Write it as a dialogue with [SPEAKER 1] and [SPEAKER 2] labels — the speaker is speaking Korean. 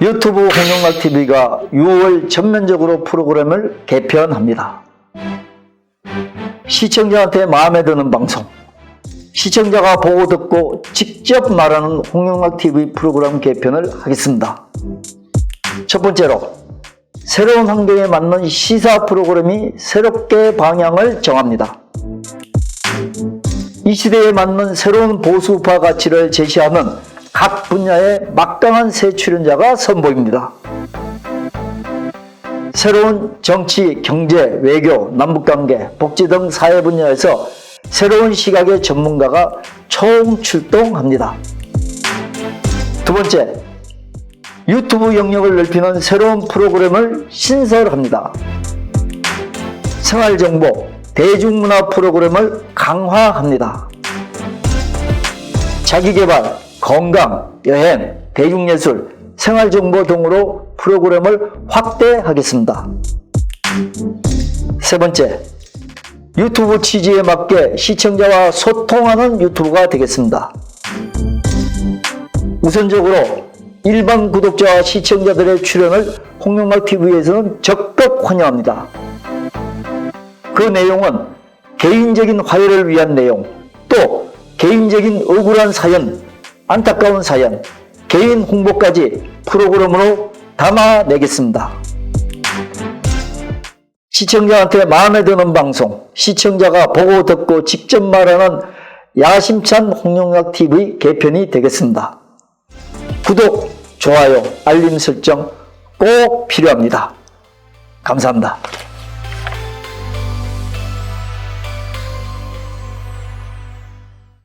[SPEAKER 1] 유튜브 홍영락 TV가 6월 전면적으로 프로그램을 개편합니다. 시청자한테 마음에 드는 방송, 시청자가 보고 듣고 직접 말하는 홍영락 TV 프로그램 개편을 하겠습니다. 첫 번째로 새로운 환경에 맞는 시사 프로그램이 새롭게 방향을 정합니다. 이 시대에 맞는 새로운 보수파 가치를 제시하는 각 분야의 막강한 새 출연자가 선보입니다. 새로운 정치, 경제, 외교, 남북관계, 복지 등 사회 분야에서 새로운 시각의 전문가가 총 출동합니다. 두 번째, 유튜브 영역을 넓히는 새로운 프로그램을 신설합니다. 생활정보, 대중문화 프로그램을 강화합니다. 자기개발, 건강, 여행, 대중예술, 생활정보 등으로 프로그램을 확대하겠습니다. 세 번째, 유튜브 취지에 맞게 시청자와 소통하는 유튜브가 되겠습니다. 우선적으로 일반 구독자와 시청자들의 출연을 홍영락 TV에서는 적극 환영합니다. 그 내용은 개인적인 화해를 위한 내용, 또 개인적인 억울한 사연, 안타까운 사연, 개인 홍보까지 프로그램으로 담아내겠습니다. 시청자한테 마음에 드는 방송, 시청자가 보고 듣고 직접 말하는 야심찬 홍영락 TV 개편이 되겠습니다. 구독, 좋아요, 알림 설정 꼭 필요합니다. 감사합니다.